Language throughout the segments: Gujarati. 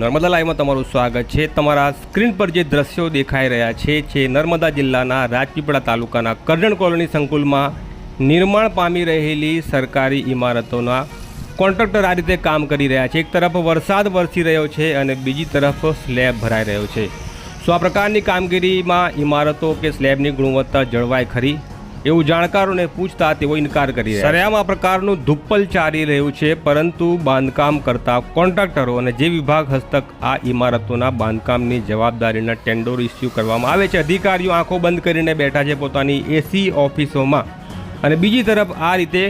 નર્મદા લાઈવમાં તમારું સ્વાગત છે. તમારા સ્ક્રીન પર જે દ્રશ્યો દેખાઈ રહ્યા છે, જે નર્મદા જિલ્લાના રાજપીપળા તાલુકાના કરજણ કોલોની સંકુલમાં નિર્માણ પામી રહેલી સરકારી ઇમારતોના કોન્ટ્રાક્ટર આ રીતે કામ કરી રહ્યા છે. એક તરફ વરસાદ વરસી રહ્યો છે અને બીજી તરફ સ્લેબ ભરાઈ રહ્યો છે. સો આ પ્રકારની કામગીરીમાં ઇમારતો કે સ્લેબની ગુણવત્તા જળવાય ખરી? એવું જાણકારોને પૂછતા તેઓ ઇનકાર કરી રહ્યા સરેઆમ આ પ્રકારનું ધુપ્પલ ચાલી રહ્યું છે, પરંતુ બાંધકામ કરતા કોન્ટ્રાક્ટરો અને જે વિભાગ હસ્તક આ ઇમારતોના બાંધકામની જવાબદારીના ટેન્ડર ઇસ્યુ કરવામાં આવે છે. અધિકારીઓ આંખો બંધ કરીને બેઠા છે પોતાની એસી ઓફિસોમાં. અને બીજી તરફ આ રીતે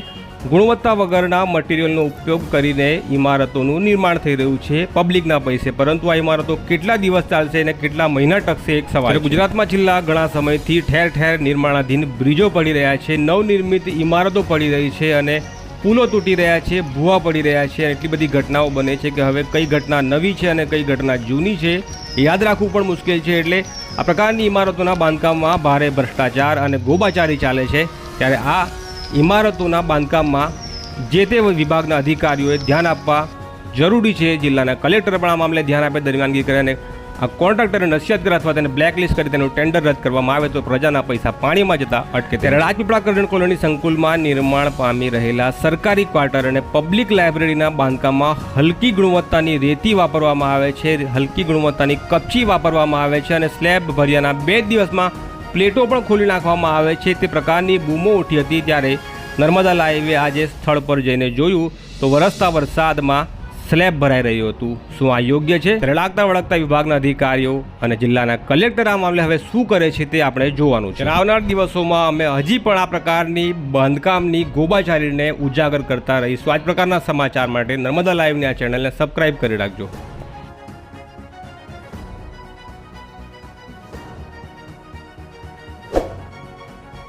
ગુણવત્તા વગરના મટીરિયલનો ઉપયોગ કરીને ઇમારતોનું નિર્માણ થઈ રહ્યું છે પબ્લિકના પૈસે. પરંતુ આ ઇમારતો કેટલા દિવસ ચાલશે અને કેટલા મહિના ટકશે એક સવાલ ગુજરાતમાં છેલ્લા ઘણા સમયથી ઠેર ઠેર નિર્માણાધીન બ્રિજો પડી રહ્યા છે નવનિર્મિત ઇમારતો પડી રહી છે અને પુલો તૂટી રહ્યા છે ભૂવા પડી રહ્યા છે એટલી બધી ઘટનાઓ બને છે કે હવે કઈ ઘટના નવી છે અને કઈ ઘટના જૂની છે યાદ રાખવું પણ મુશ્કેલ છે. એટલે આ પ્રકારની ઇમારતોના બાંધકામમાં ભારે ભ્રષ્ટાચાર અને ગોબાચારી ચાલે છે. ત્યારે આ ઇમારતોના બાંધકામમાં જે તે વિભાગના અધિકારીઓએ ધ્યાન આપવા જરૂરી છે, જિલ્લાના કલેક્ટર પણ આ મામલે ધ્યાન આપે દરમિયાનગી કરે અને આ કોન્ટ્રાક્ટરને નસીહત કરે અથવા તેને બ્લેકલિસ્ટ કરી તેનું ટેન્ડર રદ કરવામાં આવે તો પ્રજાના પૈસા પાણીમાં જતા અટકે ત્યારે રાજપીપળા કરજણ કોલોની સંકુલમાં નિર્માણ પામી રહેલા સરકારી ક્વાર્ટર અને પબ્લિક લાઇબ્રેરીના બાંધકામમાં હલકી ગુણવત્તાની રેતી વાપરવામાં આવે છે, હલકી ગુણવત્તાની કપચી વાપરવામાં આવે છે અને સ્લેબ ભર્યાના બે દિવસમાં પ્લેટો પણ ખોલી નાખવામાં આવે છે. તે પ્રકારની બૂમો ઉઠી હતી ત્યારે નર્મદા લાઇવે આજે સ્થળ પર જઈને જોયું તો વરસતા વરસાદમાં સ્લેબ ભરાઈ રહ્યું હતું. શું આ યોગ્ય છે? રળાગતા વળગતા વિભાગના અધિકારીઓ અને જિલ્લાના કલેક્ટર આ મામલે હવે શું કરે છે તે આપણે જોવાનું છે. આવનાર દિવસોમાં અમે હજી પણ આ પ્રકારની બાંધકામની ગોબાચારીને ઉજાગર કરતા રહીશું. આ પ્રકારના સમાચાર માટે નર્મદા લાઈવની આ ચેનલને સબસ્ક્રાઈબ કરી રાખજો.